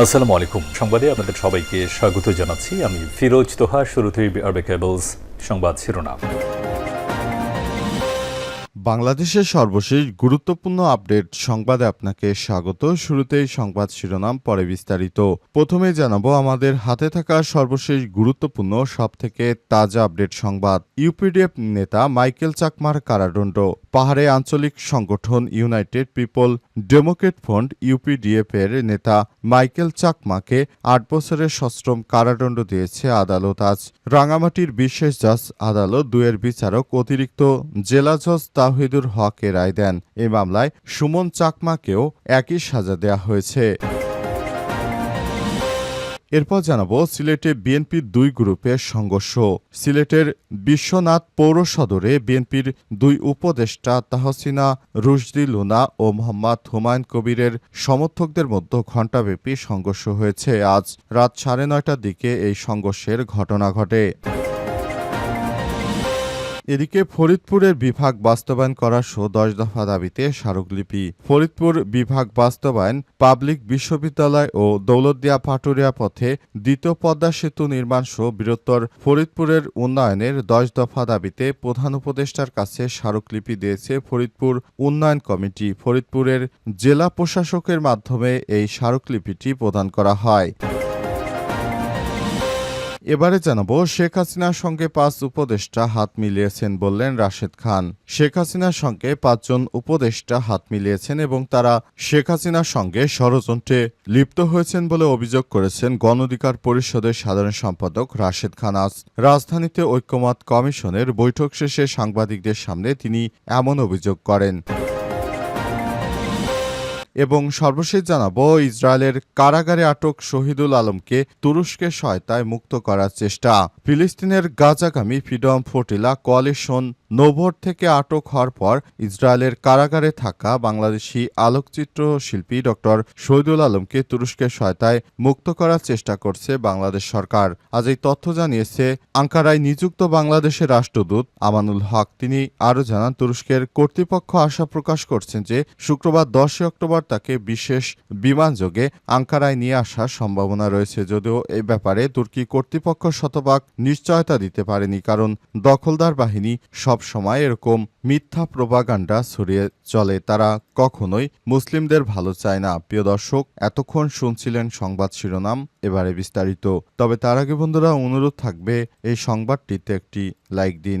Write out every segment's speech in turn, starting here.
আসসালামু আলাইকুম। সংবাদে আপনাদের সবাইকে স্বাগত জানাচ্ছি। আমি ফিরোজ তোহা, শুরুতেই আরবে কেবলস সংবাদ শিরোনাম। বাংলাদেশের সর্বশেষ গুরুত্বপূর্ণ আপডেট সংবাদে আপনাকে স্বাগত। শুরুতেই সংবাদ শিরোনাম, পরে বিস্তারিত। প্রথমে জানাব, আমাদের হাতে থাকা সর্বশেষ গুরুত্বপূর্ণ, সবথেকে তাজা আপডেট সংবাদ। ইউপিডিএফ নেতা মাইকেল চাকমার কারাদণ্ড। পাহাড়ে আঞ্চলিক সংগঠন United People Democrat Front UPDF এর নেতা মাইকেল চাকমাকে আট বছরের সশ্রম কারাদণ্ড দিয়েছে আদালত। আজ রাঙামাটির বিশেষ জজ আদালত দুয়ের বিচারক অতিরিক্ত জেলা জজ তাহিদুর হকে রায় দেন। এ মামলায় সুমন চাকমাকেও একই সাজা দেয়া হয়েছে। এরপর জানাব সিলেটে বিএনপির দুই গ্রুপের সংঘর্ষ। সিলেটের বিশ্বনাথ পৌর সদরে বিএনপির দুই উপদেষ্টা তাহসিনা রুশদি লুনা ও মোহাম্মদ হুমায়ুন কবিরের সমর্থকদের মধ্যে ঘণ্টাব্যাপী সংঘর্ষ হয়েছে। আজ রাত সাড়ে নয়টার দিকে এই সংঘর্ষের ঘটনা ঘটে। এদিকে ফরিদপুরের বিভাগ বাস্তবায়ন করার সহ দশ দফা দাবিতে স্মারকলিপি। ফরিদপুর বিভাগ বাস্তবায়ন, পাবলিক বিশ্ববিদ্যালয় ও দৌলতদিয়া পাটুরিয়া পথে দ্বিতীয় পদ্মা সেতু নির্মাণ সহ বৃহত্তর ফরিদপুরের উন্নয়নের দশ দফা দাবিতে প্রধান উপদেষ্টার কাছে স্মারকলিপি দিয়েছে ফরিদপুর উন্নয়ন কমিটি। ফরিদপুরের জেলা প্রশাসকের মাধ্যমে এই স্মারকলিপিটি প্রদান করা হয়। এবারে জানাব, শেখ হাসিনার সঙ্গে পাঁচ উপদেষ্টা হাত মিলিয়েছেন বললেন রাশেদ খান। শেখ হাসিনার সঙ্গে পাঁচজন উপদেষ্টা হাত মিলিয়েছেন এবং তারা শেখ হাসিনার সঙ্গে ষড়যন্ত্রে লিপ্ত হয়েছেন বলে অভিযোগ করেছেন গণ অধিকার পরিষদের সাধারণ সম্পাদক রাশেদ খান আজ। রাজধানীতে ঐক্যমত কমিশনের বৈঠক শেষে সাংবাদিকদের সামনে তিনি এমন অভিযোগ করেন। এবং সর্বশেষ জানাব, ইসরায়েলের কারাগারে আটক শহীদুল আলমকে তুরস্কের সহায়তায় মুক্ত করার চেষ্টা। ফিলিস্তিনের গাজাগামী ফ্রিডম ফোর্টিলা কোয়ালিশন নোভোর থেকে আটক হওয়ার পর ইসরায়েলের কারাগারে থাকা বাংলাদেশি আলোকচিত্র শিল্পী ডক্টর শহীদুল আলমকে তুরস্কের সহায়তায় মুক্ত করার চেষ্টা করছে বাংলাদেশ সরকার। আজ এই তথ্য জানিয়েছে আঙ্কারায় নিযুক্ত বাংলাদেশের রাষ্ট্রদূত আমানুল হক। তিনি আরও জানান, তুরস্কের কর্তৃপক্ষ আশা প্রকাশ করছেন যে শুক্রবার দশই অক্টোবর তাকে বিশেষ বিমানযোগে আঙ্কারায় নিয়ে আসার সম্ভাবনা রয়েছে। যদিও এই ব্যাপারে তুর্কি কর্তৃপক্ষ শতভাগ নিশ্চয়তা দিতে পারেনি, কারণ দখলদার বাহিনী সব সময় এরকম মিথ্যা প্রভাগান্ডা ছড়িয়ে চলে। তারা কখনোই মুসলিমদের ভালো চায় না। প্রিয় দর্শক, এতক্ষণ শুনছিলেন সংবাদ শিরোনাম, এবারে বিস্তারিত। তবে তার আগে বন্ধুরা, অনুরোধ থাকবে এই সংবাদটিতে একটি লাইক দিন।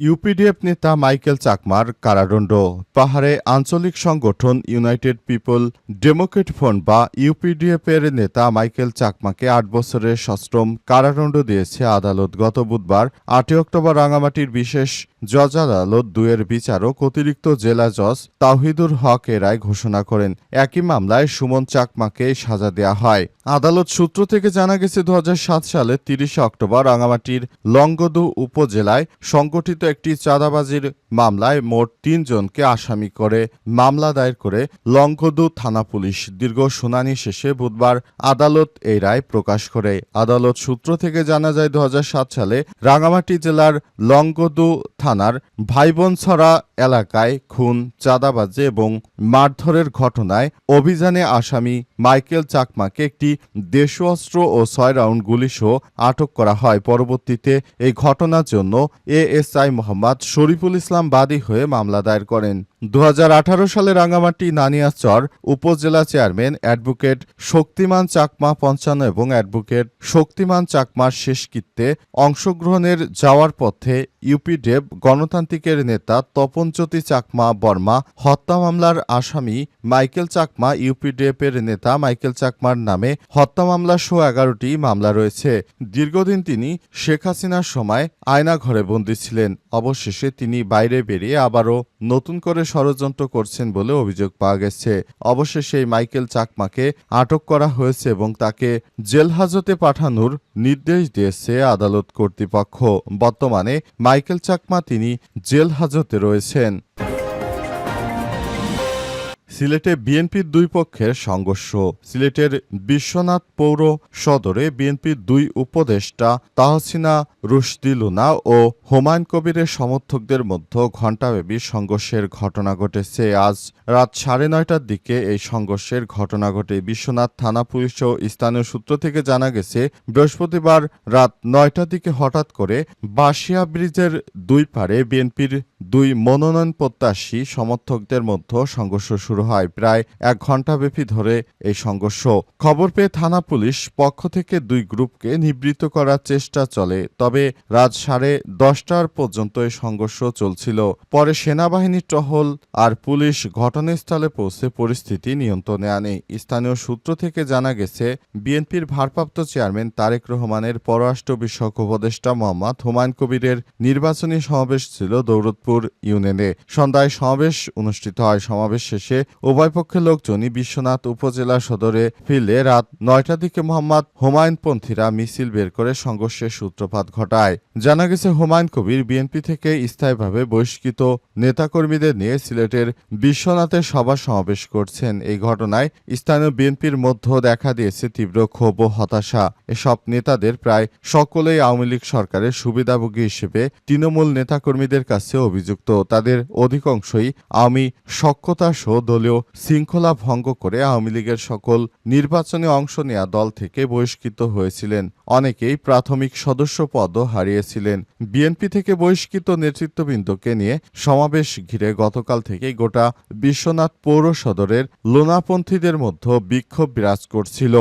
ইউপিডিএফ নেতা মাইকেল চাকমার কারাদণ্ড। পাহাড়ে আঞ্চলিক সংগঠন ইউনাইটেড পিপল ডেমোক্রেট ফ্রন্ট বা ইউপিডিএফ এর নেতা মাইকেল চাকমাকে আট বছরের সশ্রম কারাদণ্ড দিয়েছে আদালত গত বুধবার, আটই অক্টোবর রাঙামাটির বিশেষ জজ আদালত দুয়ের বিচারক অতিরিক্ত জেলা জজ তাহিদুর হক এ রায় ঘোষণা করেন। একই মামলায় সুমন চাকমাকে সাজা দেয়া হয়। আদালত সূত্র থেকে জানা গেছে দু হাজার সাত সালে তিরিশে অক্টোবর রাঙামাটির লংগদু উপজেলায় সংগঠিত একটি চাঁদাবাজির মামলায় মোট তিনজনকে আসামি করে মামলা দায়ের করে লংগদু থানা পুলিশ দীর্ঘ শুনানি শেষে বুধবার আদালত এই রায় প্রকাশ করে। আদালত সূত্র থেকে জানা যায় দু সালে রাঙামাটি জেলার লংগদু থানার ভাইবনছড়া এলাকায় খুন, চাঁদাবাজি এবং মারধরের ঘটনায় অভিযানে আসামি মাইকেল চাকমাকে একটি দেশীয় অস্ত্র ও ছয় রাউন্ড গুলিসহ আটক করা হয়। পরবর্তীতে এই ঘটনার জন্য এএসআই মোহাম্মদ শরীফুল ইসলাম বাদী হয়ে মামলা দায়ের করেন। দু হাজার আঠারো সালে রাঙ্গামাটি নানিয়াচর উপজেলা চেয়ারম্যান অ্যাডভোকেট শক্তিমান চাকমা পঞ্চান্ন এবং অ্যাডভোকেট শক্তিমান চাকমার শেষকৃত্যে অংশগ্রহণের যাওয়ার পথে ইউপিডেব গণতান্ত্রিকের নেতা তপনজ্যোতি চাকমা বর্মা হত্যা মামলার আসামি মাইকেল চাকমা ইউপিডিএফ এর নেতা মাইকেল চাকমার নামে হত্যা মামলা সহ এগারোটি মামলা রয়েছে। দীর্ঘদিন তিনি শেখ হাসিনার সময় আয়না ঘরে বন্দী ছিলেন। অবশেষে তিনি বাইরে বেরিয়ে আবারও নতুন করে ষড়যন্ত্র করছেন বলে অভিযোগ পাওয়া গেছে। অবশেষে সেই মাইকেল চাকমাকে আটক করা হয়েছে এবং তাকে জেলহাজতে পাঠানোর নির্দেশ দিয়েছে আদালত কর্তৃপক্ষ। বর্তমানে মাইকেল চাকমা তিনি জেল হাজতে রয়েছেন। সিলেটে বিএনপির দুই পক্ষের সংঘর্ষ। সিলেটের বিশ্বনাথ পৌর সদরে বিএনপির দুই উপদেষ্টা তাহসিনা রুশদি লুনা ও হুমায়ুন কবিরের সমর্থকদের মধ্যে ঘণ্টাব্যাপী সংঘর্ষের ঘটনা ঘটেছে। আজ রাত সাড়ে নয়টার দিকে এই সংঘর্ষের ঘটনা ঘটে। বিশ্বনাথ থানা পুলিশ ও স্থানীয় সূত্র থেকে জানা গেছে, বৃহস্পতিবার রাত নয়টার দিকে হঠাৎ করে বাসিয়া ব্রিজের দুই পারে বিএনপির দুই মনোনয়ন প্রত্যাশী সমর্থকদের মধ্যে সংঘর্ষ শুরু হয়। প্রায় এক ঘণ্টাব্যাপী ধরে এই সংঘর্ষ। খবর পেয়ে থানা পুলিশ পক্ষ থেকে দুই গ্রুপকে নিবৃত্ত করার চেষ্টা চলে, তবে রাত সাড়ে দশটার পর্যন্ত এই সংঘর্ষ চলছিল। পরে সেনাবাহিনীর টহল আর পুলিশ ঘটনাস্থলে পৌঁছে পরিস্থিতি নিয়ন্ত্রণে আনে। স্থানীয় সূত্র থেকে জানা গেছে, বিএনপির ভারপ্রাপ্ত চেয়ারম্যান তারেক রহমানের পররাষ্ট্র বিষয়ক উপদেষ্টা মোহাম্মদ হুমায়ুন কবিরের নির্বাচনী সমাবেশ ছিল দৌলতপুর ইউনিয়নে সন্ধ্যায় সমাবেশ অনুষ্ঠিত হয়। সমাবেশ শেষে উভয় পক্ষের লোকজনই বিশ্বনাথ উপজেলা সদরে ফিরলে রাত নয়টার দিকে মোহাম্মদ হুমায়ুনপন্থীরা মিছিল বের করে সংঘর্ষের সূত্রপাত ঘটায়। জানা গেছে, হুমায়ুন কবির বিএনপি থেকে স্থায়ীভাবে বহিষ্কৃত নেতাকর্মীদের নিয়ে সিলেটের বিশ্বনাথে সভা সমাবেশ করছেন। এই ঘটনায় স্থানীয় বিএনপির মধ্যে দেখা দিয়েছে তীব্র ক্ষোভ ও হতাশা। এসব নেতাদের প্রায় সকলেই আওয়ামী লীগ সরকারের সুবিধাভোগী হিসেবে তৃণমূল নেতাকর্মীদের কাছে অভিযুক্ত তাদের অধিকাংশই আওয়ামী সক্ষতা সহ দলীয় শৃঙ্খলা ভঙ্গ করে আওয়ামী লীগের সকল নির্বাচনে অংশ নেওয়া দল থেকে বহিষ্কৃত হয়েছিলেন। অনেকেই প্রাথমিক সদস্য পদও হারিয়েছিলেন। বিএনপি থেকে বহিষ্কৃত নেতৃত্ববৃন্দকে নিয়ে সমাবেশ ঘিরে গতকাল থেকেই গোটা বিশ্বনাথ পৌর সদরের লোনাপন্থীদের মধ্যে বিক্ষোভ বিরাজ করছিল।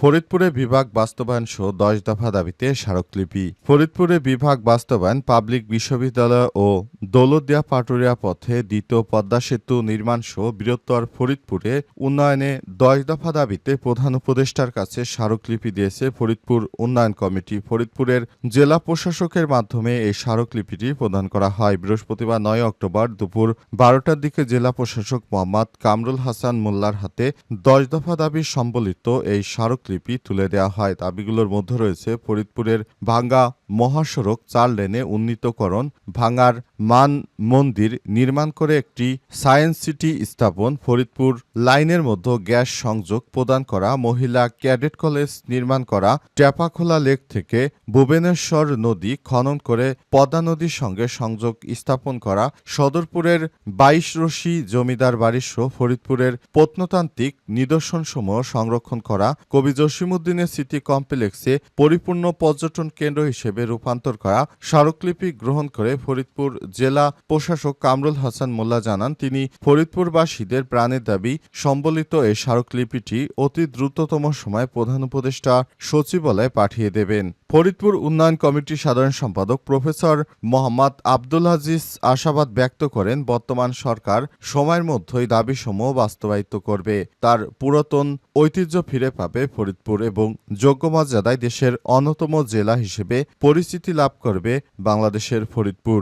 ফরিদপুরে বিভাগ বাস্তবায়ন সহ দশ দফা দাবিতে স্মারকলিপি। ফরিদপুরে বিভাগ বাস্তবায়ন পাবলিক বিশ্ববিদ্যালয় ও দৌলতদিয়া পাটুরিয়া পথে দ্বিতীয় পদ্মা সেতু নির্মাণ সহ বৃহত্তর ফরিদপুরে উন্নয়নে দশ দফা দাবিতে প্রধান উপদেষ্টার কাছে স্মারকলিপি দিয়েছে ফরিদপুর উন্নয়ন কমিটি। ফরিদপুরের জেলা প্রশাসকের মাধ্যমে এই স্মারকলিপিটি প্রদান করা হয়। বৃহস্পতিবার নয় অক্টোবর দুপুর বারোটার দিকে জেলা প্রশাসক মোহাম্মদ কামরুল হাসান মোল্লার হাতে দশ দফা দাবি সম্বলিত এই স্মারক লিপি তুলে দেওয়া হয়। দাবিগুলোর মধ্যে রয়েছে ফরিদপুরের ভাঙ্গা মহাসড়ক চার লেনে উন্নীতকরণ, ভাঙ্গার মান মন্দির নির্মাণ করে একটি সায়েন্স সিটি স্থাপন, ফরিদপুর লাইনের মধ্যে গ্যাস সংযোগ প্রদান করা, মহিলা ক্যাডেট কলেজ নির্মাণ করা, ট্যাপাখোলা লেক থেকে ভুবনেশ্বর নদী খনন করে পদ্মা নদীর সঙ্গে সংযোগ স্থাপন করা, সদরপুরের বাইশ রশি জমিদার বাড়ি সহ ফরিদপুরের প্রত্নতান্ত্রিক নিদর্শনসমূহ সংরক্ষণ করা কবি জসিমুদ্দিনের সিটি কমপ্লেক্সে পরিপূর্ণ পর্যটন কেন্দ্র হিসেবে রূপান্তর করা স্মারকলিপি গ্রহণ করে ফরিদপুর জেলা প্রশাসক কামরুল হাসান মোল্লা জানান, তিনি ফরিদপুরবাসীদের প্রাণের দাবি, সম্বলিত এই স্মারকলিপিটি অতি দ্রুততম সময়ে প্রধান উপদেষ্টা সচিবালয়ে পাঠিয়ে দেবেন। ফরিদপুর উন্নয়ন কমিটির সাধারণ সম্পাদক প্রফেসর মোহাম্মদ আব্দুল আজিজ আশাবাদ ব্যক্ত করেন, বর্তমান সরকার সময়ের মধ্যেই দাবিসমূহ বাস্তবায়িত করবে। তার পুরাতন ঐতিহ্য ফিরে পাবে ফরিদপুর এবং যোগ্য মর্যাদায় দেশের অন্যতম জেলা হিসেবে পরিচিতি লাভ করবে বাংলাদেশের ফরিদপুর।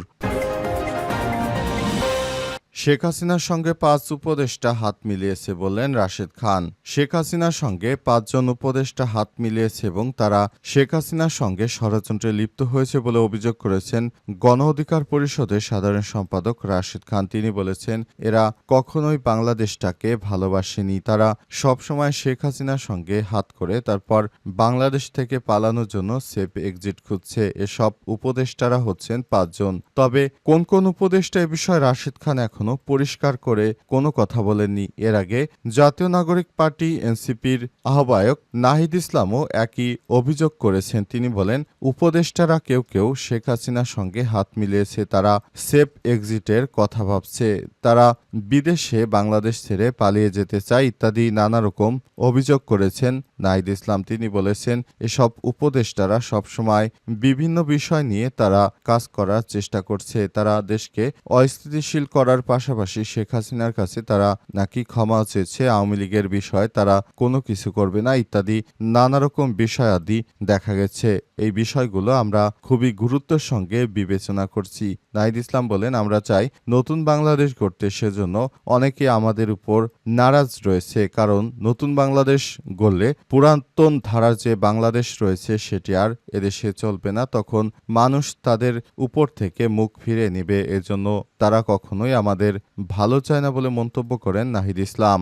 শেখ হাসিনার সঙ্গে পাঁচ উপদেষ্টা হাত মিলিয়েছে বললেন রাশেদ খান। শেখ হাসিনার সঙ্গে পাঁচজন উপদেষ্টা হাত মিলিয়েছে এবং তারা শেখ হাসিনার সঙ্গে ষড়যন্ত্রে লিপ্ত হয়েছে বলে অভিযোগ করেছেন গণ অধিকার পরিষদের সাধারণ সম্পাদক রাশেদ খান। তিনি বলেছেন, এরা কখনোই বাংলাদেশটাকে ভালোবাসেনি। তারা সবসময় শেখ হাসিনার সঙ্গে হাত করে তারপর বাংলাদেশ থেকে পালানোর জন্য সেফ এক্সিট খুঁজছে। এসব উপদেষ্টারা হচ্ছেন পাঁচজন। তবে কোন কোন উপদেষ্টা এ বিষয়ে রাশেদ খান এখনও পরিষ্কার করে কোনো কথা বলেননি। এর আগে জাতীয় নাগরিক পার্টি এনসিপির আহ্বায়ক নাহিদ ইসলামও একই অভিযোগ করেছেন। তিনি বলেন, উপদেষ্টারা কেউ কেউ শেখ হাসিনার সঙ্গে হাত মিলিয়েছে, তারা সেফ এক্সিটের কথা ভাবছে, তারা বিদেশে বাংলাদেশ ছেড়ে পালিয়ে যেতে চায় ইত্যাদি নানা রকম অভিযোগ করেছেন নাহিদ ইসলাম। তিনি বলেছেন, এসব উপদেষ্টারা সবসময় বিভিন্ন বিষয় নিয়ে তারা কাজ করার চেষ্টা করছে, তারা দেশকে অস্থিতিশীল করার পাশাপাশি শেখ হাসিনার কাছে তারা নাকি ক্ষমা চেয়েছে, আওয়ামী লীগের বিষয়ে তারা কোনো কিছু করবে না ইত্যাদি নানা রকম বিষয়াদি দেখা গেছে। এই বিষয়গুলো আমরা খুবই গুরুত্বের সঙ্গে বিবেচনা করছি। নাহিদ ইসলাম বলেন, আমরা চাই নতুন বাংলাদেশ গড়তে, সেজন্য অনেকে আমাদের উপর নারাজ রয়েছে, কারণ নতুন বাংলাদেশ গড়লে পুরাতন ধারার যে বাংলাদেশ রয়েছে, সেটি আর এদেশে চলবে না। তখন মানুষ তাদের উপর থেকে মুখ ফিরে নেবে, এজন্য তারা কখনোই আমাদের ভালো চায় না বলে মন্তব্য করেন নাহিদ ইসলাম।